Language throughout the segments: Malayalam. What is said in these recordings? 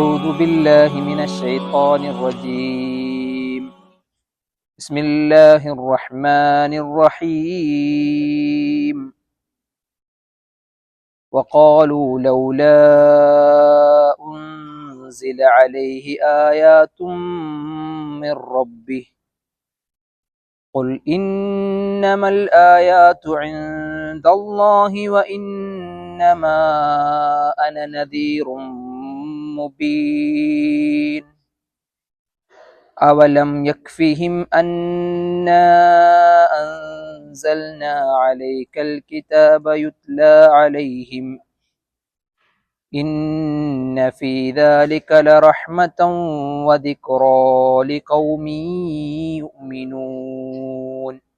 أعوذ بالله من الشيطان الرجيم. بسم الله الرحمن الرحيم. وقالوا لولا أنزل عليه آيات من ربه. قل إنما الآيات عند الله وإنما أنا نذير مبين. أولم يكفهم أنا أنزلنا عليك الكتاب يتلى عليهم. إن في ذلك لرحمة وذكرى لقوم يؤمنون.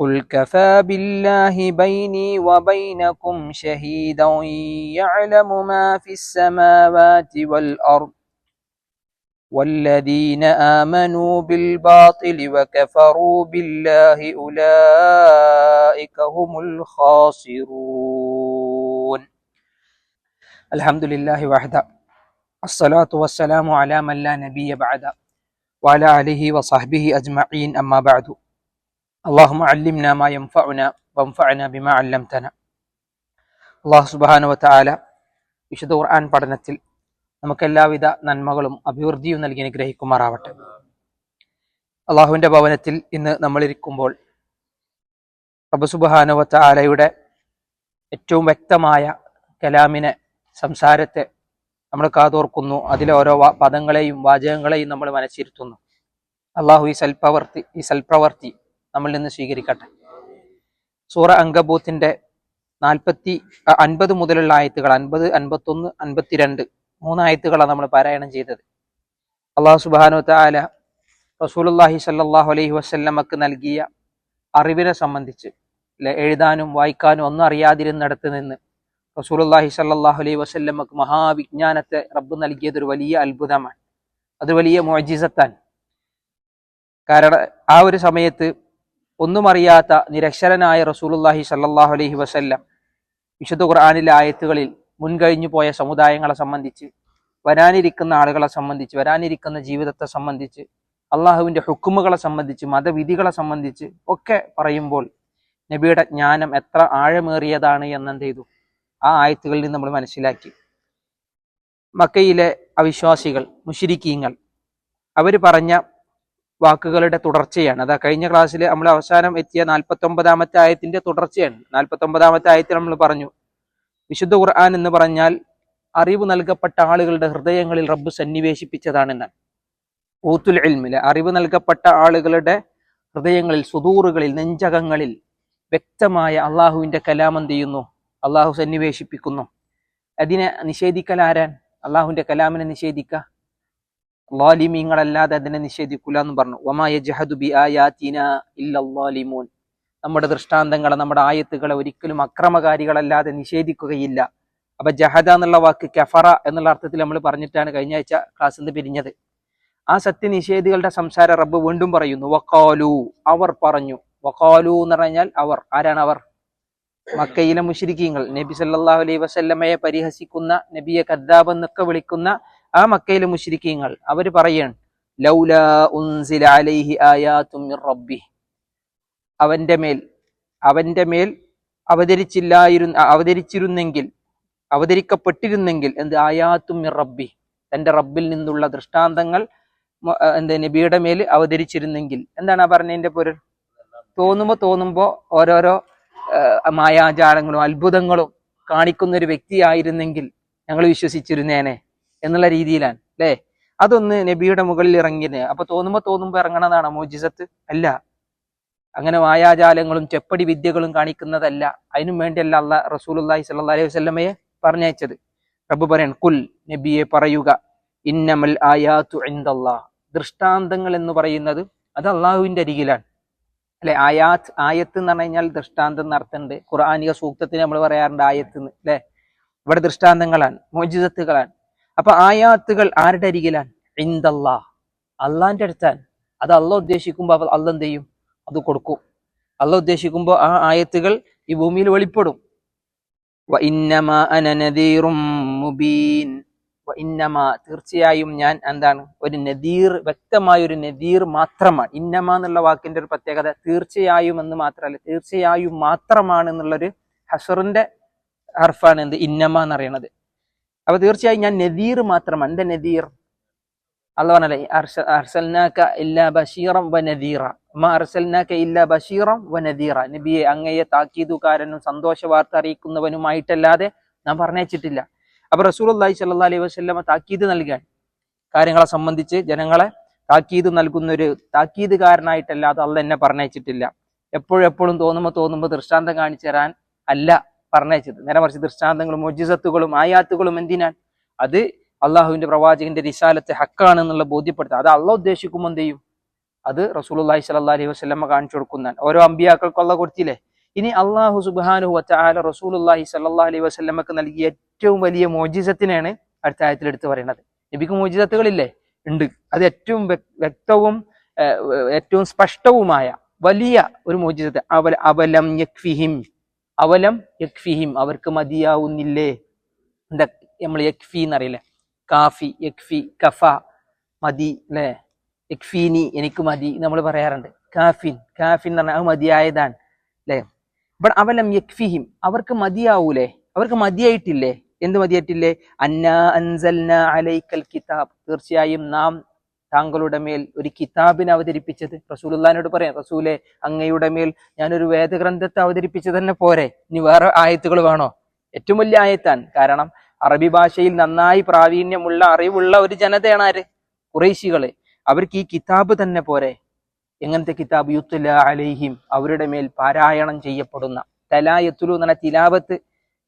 قل كفى بالله بيني وبينكم شهيدا يعلم ما في السماوات والأرض والذين آمنوا بالباطل وكفروا بالله أولئك هم الخاسرون. الحمد لله وحده. الصلاة والسلام على من لا نبي بعد. وعلى آله وصحبه أجمعين. أما بعد. അള്ളാഹുമ അല്ലിംന മാ യംഫഉന വംഫഅന ബിമാ അല്ലംതന. അള്ളാഹു സുബ്ഹാനഹു ആല വിശുദ്ധ ഖുർആൻ പഠനത്തിൽ നമുക്ക് എല്ലാവിധ നന്മകളും അഭിവൃദ്ധിയും നൽകി അനുഗ്രഹിക്കുമാറാവട്ടെ. അള്ളാഹുവിന്റെ ഭവനത്തിൽ ഇന്ന് നമ്മളിരിക്കുമ്പോൾ പ്രഭുസുബാനുവത്ത ആലയുടെ ഏറ്റവും വ്യക്തമായ കലാമിനെ സംസാരത്തെ നമ്മൾ കാതോർക്കുന്നു. അതിലെ ഓരോ പദങ്ങളെയും വാചകങ്ങളെയും നമ്മൾ മനസ്സിരുത്തുന്നു. അള്ളാഹു ഈ സൽപ്രവർത്തി ഈ സൽപ്രവർത്തി നമ്മളിൽ നിന്ന് സ്വീകരിക്കട്ടെ. സൂറ അങ്കബൂത്തിന്റെ നാൽപ്പത്തി അൻപത് മുതലുള്ള ആയത്തുകൾ അൻപത് അൻപത്തൊന്ന് അൻപത്തിരണ്ട് മൂന്നായത്തുകളാണ് നമ്മൾ പാരായണം ചെയ്തത്. അള്ളാഹു സുബാനു താല റസൂലുല്ലാഹി സല്ലാഹു അലൈഹി വസ്ല്ലമക്ക് നൽകിയ അറിവിനെ സംബന്ധിച്ച് എഴുതാനും വായിക്കാനും ഒന്നും അറിയാതിരുന്നിടത്ത് നിന്ന് റസൂലുല്ലാഹി സല്ലാഹു അലൈഹി വസ്ല്ലമക്ക് മഹാവിജ്ഞാനത്തെ റബ്ബ് നൽകിയത് ഒരു വലിയ അത്ഭുതമാണ്. അത് വലിയ മോജിസത്താൻ കാരണം ആ ഒരു സമയത്ത് ഒന്നും അറിയാത്ത നിരക്ഷരനായ റസൂലുല്ലാഹി സല്ലാഹു അലഹി വസല്ലം വിശുദ്ധ ഖുർആാനിലെ ആയത്തുകളിൽ മുൻകഴിഞ്ഞു പോയ സമുദായങ്ങളെ സംബന്ധിച്ച് വരാനിരിക്കുന്ന ആളുകളെ സംബന്ധിച്ച് വരാനിരിക്കുന്ന ജീവിതത്തെ സംബന്ധിച്ച് അള്ളാഹുവിന്റെ ഹുക്കുമുകളെ സംബന്ധിച്ച് മതവിധികളെ സംബന്ധിച്ച് ഒക്കെ പറയുമ്പോൾ നബിയുടെ ജ്ഞാനം എത്ര ആഴമേറിയതാണ് എന്നെന്ത് ചെയ്തു ആ ആയത്തുകളിൽ നിന്ന് നമ്മൾ മനസ്സിലാക്കി. മക്കയിലെ അവിശ്വാസികൾ മുഷിരിക്കീങ്ങൾ അവർ പറഞ്ഞ വാക്കുകളുടെ തുടർച്ചയാണ്. അതാ കഴിഞ്ഞ ക്ലാസ്സിൽ നമ്മൾ അവസാനം എത്തിയ നാൽപ്പത്തി ഒമ്പതാമത്തെ ആയത്തിന്റെ തുടർച്ചയാണ്. നാൽപ്പത്തി ഒമ്പതാമത്തെ ആയത്തിൽ നമ്മൾ പറഞ്ഞു വിശുദ്ധ ഖുർആൻ എന്ന് പറഞ്ഞാൽ അറിവ് നൽകപ്പെട്ട ആളുകളുടെ ഹൃദയങ്ങളിൽ റബ്ബ് സന്നിവേശിപ്പിച്ചതാണെന്നാണ് ഊത്തുൽ ഇൽമിലെ അറിവ് നൽകപ്പെട്ട ആളുകളുടെ ഹൃദയങ്ങളിൽ സുദൂറുകളിൽ നെഞ്ചകങ്ങളിൽ വ്യക്തമായ അള്ളാഹുവിന്റെ കലാം എന്ത് ചെയ്യുന്നു? അള്ളാഹു സന്നിവേശിപ്പിക്കുന്നു. അതിനെ നിഷേധിക്കൽ ആരാൻ? അള്ളാഹുവിന്റെ കലാമിനെ നിഷേധിക്ക? ലാലിമീങ്ങളല്ലാതെ അതിനെ നിഷേധിക്കൂല എന്ന് പറഞ്ഞു. ഒമായ ജഹദു ബി ആയാത്തിന നമ്മുടെ ദൃഷ്ടാന്തങ്ങളെ നമ്മുടെ ആയത്തുകളെ ഒരിക്കലും അക്രമകാരികളല്ലാതെ നിഷേധിക്കുകയില്ല. അപ്പൊ ജഹദ എന്നുള്ള വാക്ക് കെഫറ എന്നുള്ള അർത്ഥത്തിൽ നമ്മൾ പറഞ്ഞിട്ടാണ് കഴിഞ്ഞ ആഴ്ച ക്ലാസ്സിൽ നിന്ന് പിരിഞ്ഞത്. ആ സത്യനിഷേധികളുടെ സംസാര റബ്ബ് വീണ്ടും പറയുന്നു വക്കാലു അവർ പറഞ്ഞു വക്കാലു എന്ന് പറഞ്ഞാൽ അവർ. ആരാണ് അവർ? മക്കയിലെ മുഷിരിക്കീങ്ങൾ നബി സല്ലല്ലാഹു അലൈഹി വസല്ലമയെ പരിഹസിക്കുന്ന നബിയെ കദ്ദാബ് എന്നൊക്കെ വിളിക്കുന്ന ആ മക്കയിലെ മുഷിരിക്കീങ്ങൾ അവർ പറയാണ് ലൗല ഉൻസില അലൈഹി റബ്ബി. അവന്റെ മേൽ അവന്റെ മേൽ അവതരിച്ചില്ലായിരുന്നു അവതരിച്ചിരുന്നെങ്കിൽ അവതരിക്കപ്പെട്ടിരുന്നെങ്കിൽ എന്ത്? ആയാത്തും റബ്ബി. തന്റെ റബ്ബിൽ നിന്നുള്ള ദൃഷ്ടാന്തങ്ങൾ എന്ത്? നബിയുടെ മേൽ അവതരിച്ചിരുന്നെങ്കിൽ. എന്താണ് ആ പറഞ്ഞതിന്റെ പൊരുൾ? തോന്നുമ്പോ തോന്നുമ്പോ ഓരോരോ മായാചാരങ്ങളും മായാജാലങ്ങളും അത്ഭുതങ്ങളും കാണിക്കുന്ന ഒരു വ്യക്തിയായിരുന്നെങ്കിൽ ഞങ്ങൾ വിശ്വസിച്ചിരുന്നേനെ. എന്നുള്ള രീതിയിലാണ് അല്ലേ? അതൊന്ന് നബിയുടെ മുകളിൽ ഇറങ്ങിയത് അപ്പൊ തോന്നുമ്പോ തോന്നുമ്പോ ഇറങ്ങണതാണ് മോജിസത്ത്? അല്ല. അങ്ങനെ മായാജാലങ്ങളും ചെപ്പടി വിദ്യകളും കാണിക്കുന്നതല്ല. അതിനും വേണ്ടിയല്ല അല്ല റസൂലുല്ലാഹി സല്ലാ അലൈഹി വസല്ലമയെ പറഞ്ഞയച്ചത്. റബ്ബ് പറയൻ കുൽ നബിയെ പറയുക ഇന്നമൽ ആയാത്തു ദൃഷ്ടാന്തങ്ങൾ എന്ന് പറയുന്നത് അത് അള്ളാഹുവിന്റെ അരികിലാണ്. അല്ലെ ആയാത്ത് ആയത്ത് എന്ന് പറഞ്ഞു കഴിഞ്ഞാൽ ദൃഷ്ടാന്തം നടത്തുന്നുണ്ട് ഖുർആാനിക സൂക്തത്തിന് നമ്മൾ പറയാറുണ്ട് ആയത്ത് എന്ന് അല്ലെ? ഇവിടെ ദൃഷ്ടാന്തങ്ങളാണ് മോജിസത്തുകളാണ്. അപ്പൊ ആയാത്തുകൾ ആരുടെ അരികിലാണ്? ഇന്ദല്ലാ അള്ളാന്റെ അടുത്താണ്. അത് അള്ള ഉദ്ദേശിക്കുമ്പോൾ അള്ള എന്ത് ചെയ്യും? അത് കൊടുക്കും. അള്ള ഉദ്ദേശിക്കുമ്പോൾ ആ ആയത്തുകൾ ഈ ഭൂമിയിൽ വെളിപ്പെടും. തീർച്ചയായും ഞാൻ എന്താണ്? ഒരു നദീർ വ്യക്തമായ ഒരു നദീർ മാത്രമാണ്. ഇന്നമ എന്നുള്ള വാക്കിന്റെ ഒരു പ്രത്യേകത തീർച്ചയായും എന്ന് മാത്രമല്ല തീർച്ചയായും മാത്രമാണ് എന്നുള്ളൊരു ഹസറിന്റെ ഹർഫാണ് എന്ത്? ഇന്നമ എന്ന് പറയുന്നത് അപ്പൊ തീർച്ചയായും ഞാൻ നദീർ മാത്രമാണ് എന്റെ നദീർ. അള്ള പറഞ്ഞല്ലേ അർസൽനാക്ക അർസൽനാക ഇല്ലാ ബഷീറം വ നദീറ. അർസൽനാക്ക ഇല്ലാ ബഷീറം വ നദീറ. നബിയെ അങ്ങയെ താക്കീതുകാരനും സന്തോഷ വാർത്ത അറിയിക്കുന്നവനുമായിട്ടല്ലാതെ നാം പറഞ്ഞയച്ചിട്ടില്ല. അപ്പൊ റസൂൽ റസൂലുള്ളാഹി സ്വല്ലല്ലാഹി അലൈഹി വസല്ലമ താക്കീത് നൽകാൻ. കാര്യങ്ങളെ സംബന്ധിച്ച് ജനങ്ങളെ താക്കീത് നൽകുന്ന ഒരു താക്കീതുകാരനായിട്ടല്ലാതെ അള്ള എന്നെ പറഞ്ഞയച്ചിട്ടില്ല. എപ്പോഴും എപ്പോഴും തോന്നുമ്പോൾ തോന്നുമ്പോൾ ദൃഷ്ടാന്തം കാണിച്ചു തരാൻ അല്ല. പറഞ്ഞയച്ചത്. നേരെ മറിച്ച് ദൃഷ്ടാന്തങ്ങളും മൊജിസത്തുകളും ആയാത്തുകളും എന്തിനാൻ അത് അള്ളാഹുവിന്റെ പ്രവാചകന്റെ റിസാലത്തെ ഹക്കാണെന്നുള്ള ബോധ്യപ്പെടുത്തുക അത് അള്ളാഹ് ഉദ്ദേശിക്കുമ്പോൾ എന്ത് ചെയ്യും? അത് റസൂലുള്ളാഹി സ്വല്ലല്ലാഹി അലൈഹി വസല്ലമ കാണിച്ചു കൊടുക്കുന്നതാണ്. ഓരോ അമ്പിയാക്കൾക്കും അള്ളാഹ് കൊടുത്തില്ലേ? ഇനി അള്ളാഹു സുബ്ഹാനഹു വതആല റസൂലുള്ളാഹി സ്വല്ലല്ലാഹി അലൈഹി വസല്ലമക്ക് നൽകിയ ഏറ്റവും വലിയ മോജിസത്തിനാണ് അടുത്ത ആയത്തിൽ എടുത്തു പറയുന്നത് നബിക്ക് മോജിസത്തുകളില്ലേ? ഉണ്ട്. അത് ഏറ്റവും വ്യക്- വ്യക്തവും ഏറ്റവും സ്പഷ്ടവുമായ വലിയ ഒരു അവല അവലം യക്ഫിഹിം അവലം യക്ഫിഹിം അവർക്ക് മതിയാവുന്നില്ലേ? എന്താ നമ്മൾ യക്ഫി എന്നറിയില്ലേ? കാഫി യക്ഫി കഫ മതി അല്ലേ യക്ഫീനി എനിക്ക് മതി നമ്മൾ പറയാറുണ്ട്. കാഫിൻ കാഫിൻ എന്ന് പറഞ്ഞാൽ അത് മതിയായതാണ് അല്ലേ ഇവിടെ അവലം യക്ഫിഹിം അവർക്ക് മതിയാവൂലേ? അവർക്ക് മതിയായിട്ടില്ലേ? എന്ത് മതിയായിട്ടില്ലേ? അന്നാ അൻസൽന അലൈക്കൽ കിതാബ്. തീർച്ചയായും നാം താങ്കളുടെ മേൽ ഒരു കിതാബിനെ അവതരിപ്പിച്ചത്? റസൂലുള്ളാഹിനോട് പറയാം റസൂലെ അങ്ങയുടെ മേൽ ഞാനൊരു വേദഗ്രന്ഥത്തെ അവതരിപ്പിച്ചു തന്നെ പോരെ. ഇനി വേറെ ആയത്തുകൾ വേണോ? ഏറ്റവും വലിയ ആയത്താണ്. കാരണം അറബി ഭാഷയിൽ നന്നായി പ്രാവീണ്യമുള്ള അറിവുള്ള ഒരു ജനതയാണ് ആര്? കുറേശികൾ അവർക്ക് ഈ കിതാബ് തന്നെ പോരെ. എങ്ങനത്തെ കിതാബ്? യുത്തുല അലൈഹിം അവരുടെ മേൽ പാരായണം ചെയ്യപ്പെടുന്ന തലായത്തുലു എന്ന തിലാവത്ത്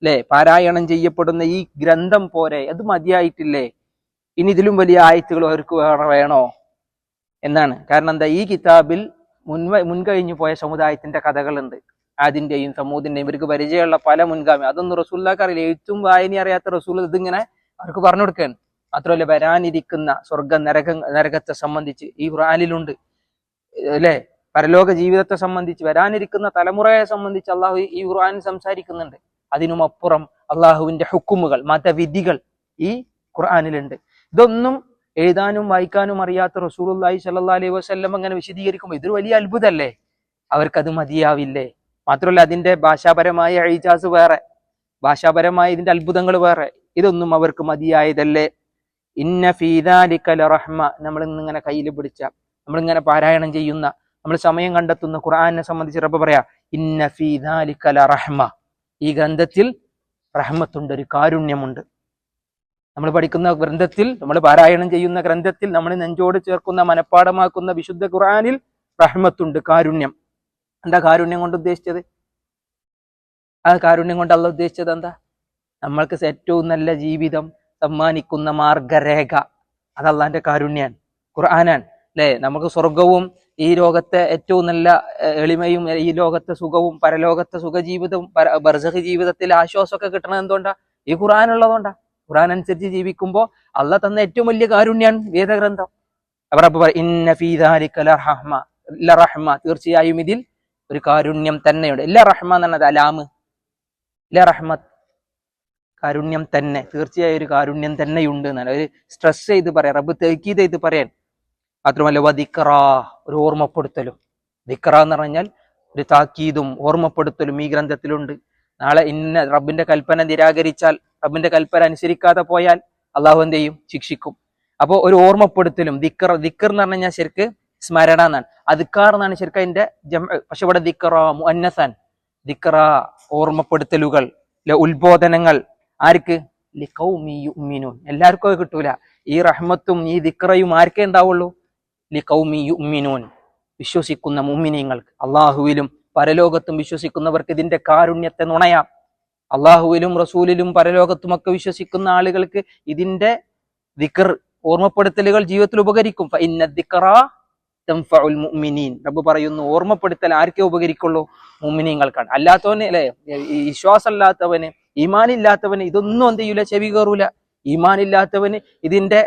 അല്ലെ പാരായണം ചെയ്യപ്പെടുന്ന ഈ ഗ്രന്ഥം പോരെ. അത് മതിയായിട്ടില്ലേ? ഇനി ഇതിലും വലിയ ആയത്തുകൾ അവർക്ക് വേണോ എന്നാണ്. കാരണം എന്താ ഈ കിതാബിൽ മുൻവ മുൻകഴിഞ്ഞു പോയ സമുദായത്തിന്റെ കഥകളുണ്ട്. ആദിന്റെയും സമൂതിന്റെയും ഇവർക്ക് പരിചയമുള്ള പല മുൻഗാമി അതൊന്നും റസൂല്ലാക്ക് അറിയില്ല. എഴുത്തും വായന അറിയാത്ത റസൂൽ ഇതിങ്ങനെ അവർക്ക് പറഞ്ഞു കൊടുക്കുകയാണ്. മാത്രമല്ല വരാനിരിക്കുന്ന സ്വർഗ നരക നരകത്തെ സംബന്ധിച്ച് ഈ ഖുറാനിലുണ്ട് അല്ലേ? പരലോക ജീവിതത്തെ സംബന്ധിച്ച് വരാനിരിക്കുന്ന തലമുറയെ സംബന്ധിച്ച് അള്ളാഹു ഈ ഖുർആൻ സംസാരിക്കുന്നുണ്ട്. അതിനുമപ്പുറം അള്ളാഹുവിന്റെ ഹുക്കുമുകൾ മതവിധികൾ ഈ ഖുർആനിലുണ്ട്. ഇതൊന്നും എഴുതാനും വായിക്കാനും അറിയാത്ത റസൂലുള്ളാഹി സല്ലാ അലൈഹി വസ്ല്ലം അങ്ങനെ വിശദീകരിക്കുമ്പോൾ ഇതൊരു വലിയ അത്ഭുതമല്ലേ അവർക്കത് മതിയാവില്ലേ? മാത്രമല്ല അതിന്റെ ഭാഷാപരമായ എഴുജാസ് വേറെ ഭാഷാപരമായ ഇതിന്റെ അത്ഭുതങ്ങൾ വേറെ. ഇതൊന്നും അവർക്ക് മതിയായതല്ലേ? ഇന്ന ഫീദാലിക്കലറഹ്മ നമ്മൾ ഇന്നിങ്ങനെ കയ്യിൽ പിടിച്ച നമ്മളിങ്ങനെ പാരായണം ചെയ്യുന്ന നമ്മൾ സമയം കണ്ടെത്തുന്ന ഖുർആനെ സംബന്ധിച്ച് റബ്ബ് പറയാ ഇന്ന ഫീദാലിക്കലറഹ്മ ഈ ഗ്രന്ഥത്തിൽ റഹ്മത്തുണ്ട് ഒരു കാരുണ്യമുണ്ട്. നമ്മൾ പഠിക്കുന്ന ഗ്രന്ഥത്തിൽ നമ്മൾ പാരായണം ചെയ്യുന്ന ഗ്രന്ഥത്തിൽ നമ്മൾ നെഞ്ചോട് ചേർക്കുന്ന മനഃപ്പാടമാക്കുന്ന വിശുദ്ധ ഖുറാനിൽ റഹ്മത്തുണ്ട് കാരുണ്യം. എന്താ കാരുണ്യം കൊണ്ട് ഉദ്ദേശിച്ചത്? ആ കാരുണ്യം കൊണ്ട് അല്ല ഉദ്ദേശിച്ചത് എന്താ? നമ്മൾക്ക് ഏറ്റവും നല്ല ജീവിതം സമ്മാനിക്കുന്ന മാർഗരേഖ. അത് കാരുണ്യാണ് ഖുർആനാണ്. അല്ലെ? നമുക്ക് സ്വർഗവും ഈ ലോകത്തെ ഏറ്റവും നല്ല എളിമയും ഈ ലോകത്തെ സുഖവും പരലോകത്തെ സുഖജീവിതവും ബർസഖ് ജീവിതത്തിൽ ആശ്വാസമൊക്കെ കിട്ടണത് എന്തുകൊണ്ടാ? ഈ ഖുർആൻ ഉള്ളതുകൊണ്ടാ. ഖുർആൻ അനുസരിച്ച് ജീവിക്കുമ്പോൾ അള്ള തന്ന ഏറ്റവും വലിയ കാരുണ്യാണ് വേദഗ്രന്ഥം. അവർ അപ്പൊ ലറഹ്മ തീർച്ചയായും ഇതിൽ ഒരു കാരുണ്യം തന്നെയുണ്ട്. എല്ലാ റഹ്മ എന്നത് അലാമ്. ല റഹ്മത്ത് കാരുണ്യം തന്നെ തീർച്ചയായും ഒരു കാരുണ്യം തന്നെയുണ്ട് എന്നാണ്. ഒരു സ്ട്രെസ് ചെയ്ത് പറയാം റബ്ബ് തേക്കീത് ചെയ്ത് പറയാൻ. മാത്രമല്ല വധിക്കറാ ഒരു ഓർമ്മപ്പെടുത്തലും. ദിക്കറ എന്ന് പറഞ്ഞാൽ ഒരു താക്കീതും ഓർമ്മപ്പെടുത്തലും ഈ ഗ്രന്ഥത്തിലുണ്ട്. നാളെ ഇന്ന റബ്ബിന്റെ കൽപ്പന നിരാകരിച്ചാൽ റബ്ബിന്റെ കൽപ്പന അനുസരിക്കാതെ പോയാൽ അള്ളാഹു എന്ത് ചെയ്യും? ശിക്ഷിക്കും. അപ്പോൾ ഒരു ഓർമ്മപ്പെടുത്തലും ദിക്കർ ദിക്കർ എന്ന് പറഞ്ഞു കഴിഞ്ഞാൽ ശരിക്ക് സ്മരണ എന്നാണ്. അധിക്കാർ എന്നാണ് ശരിക്കും അതിന്റെ പക്ഷെ ഇവിടെ ദിക്കറ മുന്നസാൻ ദിക്കറ ഓർമ്മപ്പെടുത്തലുകൾ ഉത്ബോധനങ്ങൾ. ആർക്ക്? ലിഖൗമി യുഅ്മിനൂൻ. എല്ലാവർക്കും അത് കിട്ടൂല. ഈ റഹ്മത്തും ഈ ദിക്റയും ആർക്കേ ഉണ്ടാവുള്ളൂ ലിഖൗമി യുഅ്മിനൂൻ. വിശ്വസിക്കുന്ന മുഅ്മിനീങ്ങൾക്ക് അള്ളാഹുവിലും പരലോകത്തും വിശ്വസിക്കുന്നവർക്ക് ഇതിന്റെ കാരുണ്യത്തെ നുണയാം. അള്ളാഹുവിലും റസൂലിലും പരലോകത്തുമൊക്കെ വിശ്വസിക്കുന്ന ആളുകൾക്ക് ഇതിന്റെ ദിക്കർ ഓർമ്മപ്പെടുത്തലുകൾ ജീവിതത്തിൽ ഉപകരിക്കും. റബ്ബ് പറയുന്നു ഓർമ്മപ്പെടുത്തൽ ആർക്കേ ഉപകരിക്കുള്ളൂ? മുഅ്മിനീങ്ങൾക്കാണ്. അല്ലാത്തവന് അല്ലെ വിശ്വാസമല്ലാത്തവന് ഈമാനില്ലാത്തവന് ഇതൊന്നും എന്ത് ചെയ്യൂല ചെവി കയറൂല ഈമാനില്ലാത്തവന് ഇതിന്റെ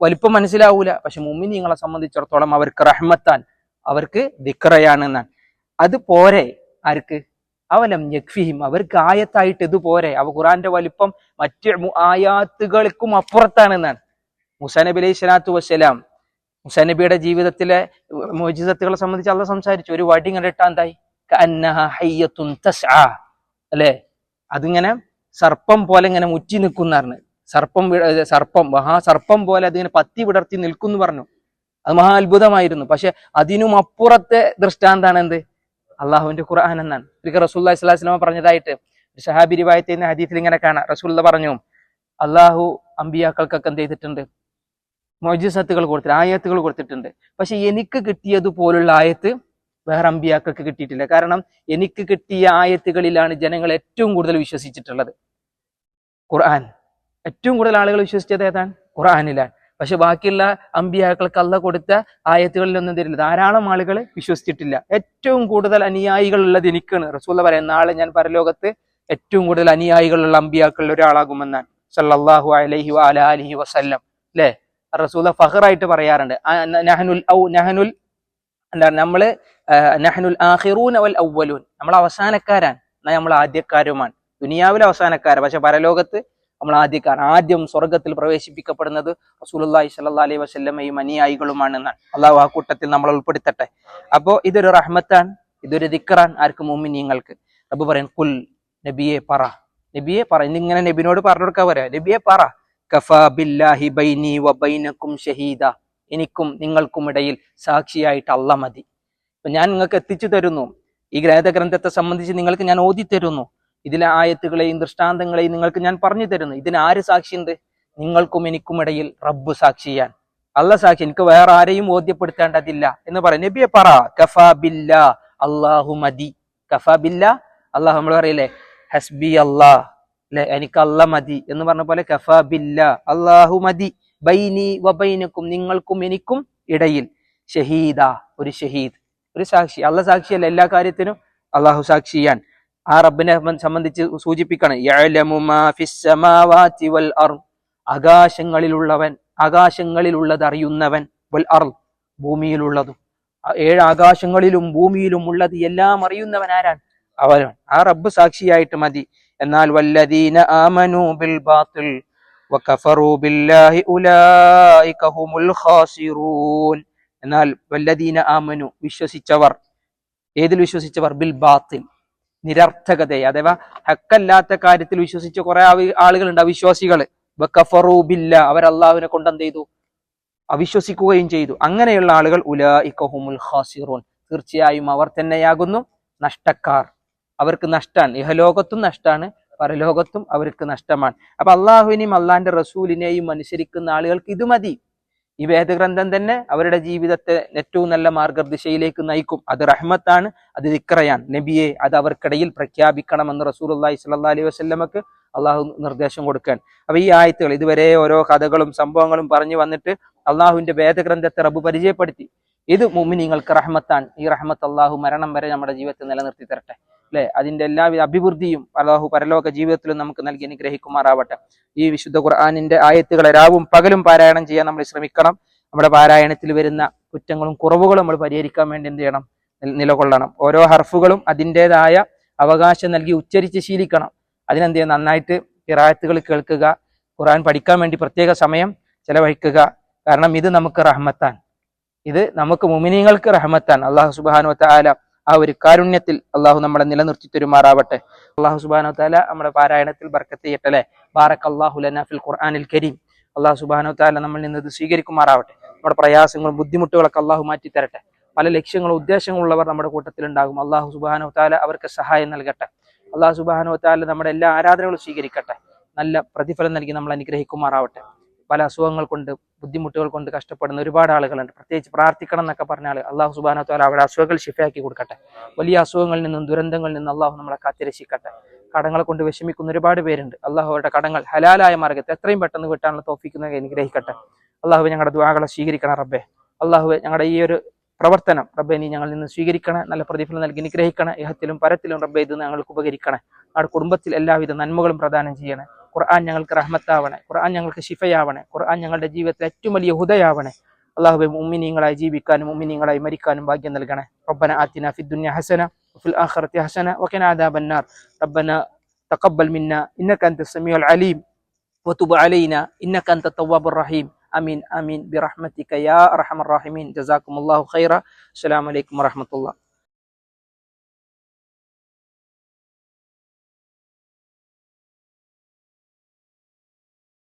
വലിപ്പം മനസ്സിലാവൂല. പക്ഷെ മുഅ്മിനീങ്ങളെ സംബന്ധിച്ചിടത്തോളം അവർക്ക് റഹ്മത്താൻ അവർക്ക് ദിക്റയാണ് എന്നാണ് അത് പോരെ ആർക്ക്? അവലം യക്ഫിഹിം അവർക്ക് ആയത്തായിട്ട് ഇത് പോരെ. അവ ഖുറാന്റെ വലിപ്പം മറ്റ് ആയാത്തുകൾക്കും അപ്പുറത്താണെന്നാണ്. മുസാ നബി അലൈഹി സ്വലാത്തു വസ്സലാം. മുസാ നബിയുടെ ജീവിതത്തിലെ മോചിതത്തുകളെ സംബന്ധിച്ച് അള്ള സംസാരിച്ചു. ഒരു വടി കണ്ടിട്ടാ എന്തായി? അല്ലേ? അതിങ്ങനെ സർപ്പം പോലെ ഇങ്ങനെ മുറ്റി നിൽക്കുന്നറിന് സർപ്പം സർപ്പം മഹാസർപ്പം പോലെ അതിങ്ങനെ പത്തി വിടർത്തി നിൽക്കുന്നു പറഞ്ഞു. അത് മഹാ അത്ഭുതമായിരുന്നു. പക്ഷെ അതിനും അപ്പുറത്തെ ദൃഷ്ടാന്താണ് എന്ത്? അള്ളാഹുവിന്റെ ഖുർആൻ എന്നാണ്. ഒരിക്കൽ റസൂല്ലാ സ്വലാസ്ലമ പറഞ്ഞതായിട്ട്. ഷഹാബി റിവായത്ത് ഹദീസിൽ ഇങ്ങനെ കാണാം. റസൂല്ല പറഞ്ഞു അള്ളാഹു അമ്പിയാക്കൾക്കൊക്കെ എന്ത് ചെയ്തിട്ടുണ്ട്? മൊജിസത്തുകൾ കൊടുത്തിട്ടുണ്ട് ആയത്തുകൾ കൊടുത്തിട്ടുണ്ട്. പക്ഷെ എനിക്ക് കിട്ടിയതുപോലുള്ള ആയത്ത് വേറെ അമ്പിയാക്കൾക്ക് കിട്ടിയിട്ടില്ല. കാരണം എനിക്ക് കിട്ടിയ ആയത്തുകളിലാണ് ജനങ്ങൾ ഏറ്റവും കൂടുതൽ വിശ്വസിച്ചിട്ടുള്ളത്. ഖുർആൻ. ഏറ്റവും കൂടുതൽ ആളുകൾ വിശ്വസിച്ചത് ഏതാണ്? ഖുർആനിലാണ്. പക്ഷെ ബാക്കിയുള്ള അമ്പിയാക്കൾക്ക് അല്ല കൊടുത്ത ആയത്തുകളിലൊന്നും തരില്ല. ധാരാളം ആളുകൾ വിശ്വസിച്ചിട്ടില്ല. ഏറ്റവും കൂടുതൽ അനുയായികൾ ഉള്ളത് എനിക്കാണ്. റസൂല്ല പറയാം നാളെ ഞാൻ പരലോകത്ത് ഏറ്റവും കൂടുതൽ അനുയായികളുള്ള അമ്പിയാക്കളിൽ ഒരാളാകുമെന്നാണ്. സല്ലാഹു അലഹി വഅല അലഹി വസല്ലം. അല്ലേ? റസൂല ഫഹറായിട്ട് പറയാറുണ്ട്. നഹനുൽ ഔ നഹ്നുൽ എന്താണ് നമ്മൾ നഹനുൽ ആഹിറൂൻ അവൽ ഔവലൂൻ നമ്മൾ അവസാനക്കാരാണ്. നമ്മൾ ആദ്യക്കാരുമാണ്. ദുനിയാവിലെ അവസാനക്കാരൻ പക്ഷെ പരലോകത്ത് നമ്മൾ ആദ്യക്കാരൻ ആദ്യം സ്വർഗത്തിൽ പ്രവേശിപ്പിക്കപ്പെടുന്നത് റസൂലുള്ളാഹി സ്വല്ലല്ലാഹി അലൈഹി വസ്ല്ലമയും അനുയായികളുമാണ് എന്നാണ്. അള്ളാഹു ആ കൂട്ടത്തിൽ നമ്മൾ ഉൾപ്പെടുത്തട്ടെ. അപ്പോ ഇതൊരു റഹ്മത്താണ് ഇതൊരു ദിക്കറാൻ ആർക്കും മുഅ്മിനീങ്ങൾക്ക്. റബ്ബ് പറയും കുൽ നബിയെ പറ. നബിയെ പറ. ഇന്നിങ്ങനെ നബിനോട് പറഞ്ഞു കൊടുക്കാൻ പറയാം. നബിയെ പറ. കഫാ ബില്ലാഹി ഷഹീദ. എനിക്കും നിങ്ങൾക്കും ഇടയിൽ സാക്ഷിയായിട്ട് അല്ല മതി. ഞാൻ നിങ്ങൾക്ക് എത്തിച്ചു തരുന്നു. ഈ ഗ്രന്ഥത്തെ സംബന്ധിച്ച് നിങ്ങൾക്ക് ഞാൻ ഓതി തരുന്നു ഇതിലെ ആയത്തുകളെയും ദൃഷ്ടാന്തങ്ങളെയും നിങ്ങൾക്ക് ഞാൻ പറഞ്ഞു തരുന്നു. ഇതിന് ആര് സാക്ഷിയുണ്ട്? നിങ്ങൾക്കും എനിക്കും ഇടയിൽ റബ്ബ് സാക്ഷിയാൻ. അല്ല സാക്ഷി എനിക്ക് വേറെ ആരെയും ബോധ്യപ്പെടുത്തേണ്ടതില്ല എന്ന് പറയും. നബിയെ പറ കഫാ ബില്ല അള്ളാഹു മതി കഫാ ബില്ല അള്ളാഹു നമ്മൾ പറയില്ലേ? ഹസ്ബി അള്ളാഹ് അല്ലെ? എനിക്ക് അല്ല മതി എന്ന് പറഞ്ഞ പോലെ കഫാ ബില്ല അള്ളാഹു മതി ബൈനി വബൈനക്കും നിങ്ങൾക്കും എനിക്കും ഇടയിൽ. ഷഹീദ ഒരു ഷഹീദ് ഒരു സാക്ഷി. അല്ല സാക്ഷിയല്ല എല്ലാ കാര്യത്തിനും അള്ളാഹു സാക്ഷിയാൻ. ആ റബ്ബിനെ സംബന്ധിച്ച് സൂചിപ്പിക്കണം ആകാശങ്ങളിലുള്ളവൻ ആകാശങ്ങളിലുള്ളത് അറിയുന്നവൻ വൽ അർ ഭൂമിയിലുള്ളതും. ഏഴ് ആകാശങ്ങളിലും ഭൂമിയിലും ഉള്ളത് എല്ലാം അറിയുന്നവൻ ആരാണ്? അവനാണ് ആ റബ്ബ് സാക്ഷിയായിട്ട് മതി. എന്നാൽ വല്ലദീന ആമനു ബിൽ ബാത്തിൽ വകഫറു ബില്ലാഹി ഉലൈക ഹുമുൽ ഖാസിറൂൻ. എന്നാൽ വല്ലദീന ആമനു വിശ്വസിച്ചവർ ഏതിൽ വിശ്വസിച്ചവർ? ബിൽ ബാത്തിൽ. നിരർത്ഥകതയെ അഥവാ ഹക്കല്ലാത്ത കാര്യത്തിൽ വിശ്വസിച്ച കുറെ ആളുകളുണ്ട് അവിശ്വാസികൾ ബില്ല അവർ അള്ളാഹുവിനെ കൊണ്ട് എന്ത് ചെയ്തു? അവിശ്വസിക്കുകയും ചെയ്തു. അങ്ങനെയുള്ള ആളുകൾ ഉലൈക ഹുമുൽ ഖാസിറൂൻ. തീർച്ചയായും അവർ തന്നെയാകുന്നു നഷ്ടക്കാർ. അവർക്ക് നഷ്ടാണ്. ഇഹലോകത്തും നഷ്ടാണ് പരലോകത്തും അവർക്ക് നഷ്ടമാണ്. അപ്പൊ അള്ളാഹുവിനെയും അള്ളാന്റെ റസൂലിനെയും അനുസരിക്കുന്ന ആളുകൾക്ക് ഇത് മതി. ഈ വേദഗ്രന്ഥം തന്നെ അവരുടെ ജീവിതത്തെ ഏറ്റവും നല്ല മാർഗദിശയിലേക്ക് നയിക്കും. അത് റഹ്മത്താണ് അത് ദിക്റയാണ്. നബിയെ അത് അവർക്കിടയിൽ പ്രഖ്യാപിക്കണമെന്ന് റസൂൽ അള്ളാഹി സ്വല്ലാ അലൈഹി വസ്ല്ലമക്ക് അള്ളാഹു നിർദ്ദേശം കൊടുക്കാൻ അപ്പൊ ഈ ആയത്തുകൾ ഇതുവരെ ഓരോ കഥകളും സംഭവങ്ങളും പറഞ്ഞു വന്നിട്ട് അള്ളാഹുവിന്റെ വേദഗ്രന്ഥത്തെ റബ്ബ് പരിചയപ്പെടുത്തി. ഇത് മുമിനിങ്ങൾക്ക് റഹ്മത്താണ്. ഈ റഹ്മത്ത് അള്ളാഹു മരണം വരെ നമ്മുടെ ജീവിതത്തിൽ നിലനിർത്തി തരട്ടെ. അല്ലെ അതിന്റെ എല്ലാ അഭിവൃദ്ധിയും അള്ളാഹു പരലോക ജീവിതത്തിലും നമുക്ക് നൽകി അനുഗ്രഹിക്കുമാറാവട്ടെ. ഈ വിശുദ്ധ ഖുർആാനിന്റെ ആയത്തുകളെ രാവും പകലും പാരായണം ചെയ്യാൻ നമ്മൾ ശ്രമിക്കണം. നമ്മുടെ പാരായണത്തിൽ വരുന്ന കുറ്റങ്ങളും കുറവുകളും നമ്മൾ പരിഹരിക്കാൻ വേണ്ടി എന്ത് ചെയ്യണം? നിലകൊള്ളണം. ഓരോ ഹർഫുകളും അതിന്റെതായ അവകാശം നൽകി ഉച്ചരിച്ച് ശീലിക്കണം. അതിനെന്ത് ചെയ്യാം നന്നായിട്ട് കിറായത്തുകൾ കേൾക്കുക ഖുർആൻ പഠിക്കാൻ വേണ്ടി പ്രത്യേക സമയം ചെലവഴിക്കുക. കാരണം ഇത് നമുക്ക് റഹ്മത്താൻ ഇത് നമുക്ക് മുമിനീങ്ങൾക്ക് റഹ്മത്താൻ അള്ളാഹു സുബാനുവത്ത താല ആ ഒരു കാരുണ്യത്തിൽ അള്ളാഹു നമ്മളെ നിലനിർത്തി തരുമാറാവട്ടെ. അള്ളാഹു സുബാനോ താല നമ്മുടെ പാരായണത്തിൽ ബർക്കത്ത് ബാറക് അള്ളാഹു ലനാഫിൽ ഖുർആനിൽ കരീം. അള്ളാഹു സുബാനോ താല നമ്മൾ നിന്നത് സ്വീകരിക്കുമാറാവട്ടെ. നമ്മുടെ പ്രയാസങ്ങളും ബുദ്ധിമുട്ടുകളൊക്കെ അള്ളാഹു മാറ്റി തരട്ടെ. പല ലക്ഷ്യങ്ങളും ഉദ്ദേശങ്ങളും ഉള്ളവർ നമ്മുടെ കൂട്ടത്തിൽ ഉണ്ടാകും അള്ളാഹു സുബാനോ താല അവർക്ക് സഹായം നൽകട്ടെ. അള്ളാഹു സുബാനോ താല നമ്മുടെ എല്ലാ ആരാധനകളും സ്വീകരിക്കട്ടെ. നല്ല പ്രതിഫലം നൽകി നമ്മൾ അനുഗ്രഹിക്കുമാറാവട്ടെ. പല അസുഖങ്ങൾ കൊണ്ട് ബുദ്ധിമുട്ടുകൾ കൊണ്ട് കഷ്ടപ്പെടുന്ന ഒരുപാട് ആളുകളുണ്ട്. പ്രത്യേകിച്ച് പ്രാർത്ഥിക്കണം എന്നൊക്കെ പറഞ്ഞാൽ അള്ളാഹു സുബാനത്തോല താല അവരുടെ അസുഖങ്ങൾ ശിഫയാക്കി കൊടുക്കട്ടെ. വലിയ അസുഖങ്ങളിൽ നിന്നും ദുരന്തങ്ങളിൽ നിന്നും അള്ളാഹു നമ്മളെ കാത്തിരക്ഷിക്കട്ടെ. കടങ്ങളെ കൊണ്ട് വിഷമിക്കുന്ന ഒരുപാട് പേരുണ്ട്. അള്ളാഹു അവരുടെ കടങ്ങൾ ഹലാലായ മാർഗത്തെ എത്രയും പെട്ടെന്ന് വിട്ടാനുള്ള തോഫിക്കുന്നത് അനുഗ്രഹിക്കട്ടെ. അള്ളാഹു ഞങ്ങളുടെ ദ്വാകളെ സ്വീകരിക്കണം റബ്ബെ. അള്ളാഹു ഞങ്ങളുടെ ഈ ഒരു പ്രവർത്തനം റബ്ബെ നീ ഞങ്ങളിൽ നിന്ന് സ്വീകരിക്കണേ നല്ല പ്രതിഫലം നൽകി അനുഗ്രഹിക്കണേ. ഇഹത്തിലും പരത്തിലും റബ്ബെ ഇത് ഞങ്ങൾക്ക് ഉപകരിക്കണേ. നമ്മുടെ കുടുംബത്തിൽ എല്ലാവിധ നന്മകളും പ്രദാനം ചെയ്യണേ. ഖുർആൻ ഞങ്ങൾക്ക് റഹ്മത്താവണേ ഖുർആൻ ഞങ്ങൾക്ക് ഷിഫയാവണേ ഖുർആൻ ഞങ്ങളുടെ ജീവിതത്തിൽ ഏറ്റവും വലിയ ഹുദയാവണേ അള്ളാഹുബെ മുമ്മിനീങ്ങളായി ജീവിക്കാനും മുമ്മിനീങ്ങളായി മരിക്കാനും ഭാഗ്യം നൽകണേ റബ്ബന ആത്തിന ഫി ദുനിയ ഹസന وفي الآخرة حسنة وقنا عذاب النار ربنا تقبل منا إنك أنت السميع العليم وتب علينا إنك أنت التواب الرحيم آمين آمين برحمتك يا أرحم الراحمين جزاكم الله خيرا السلام عليكم ورحمة الله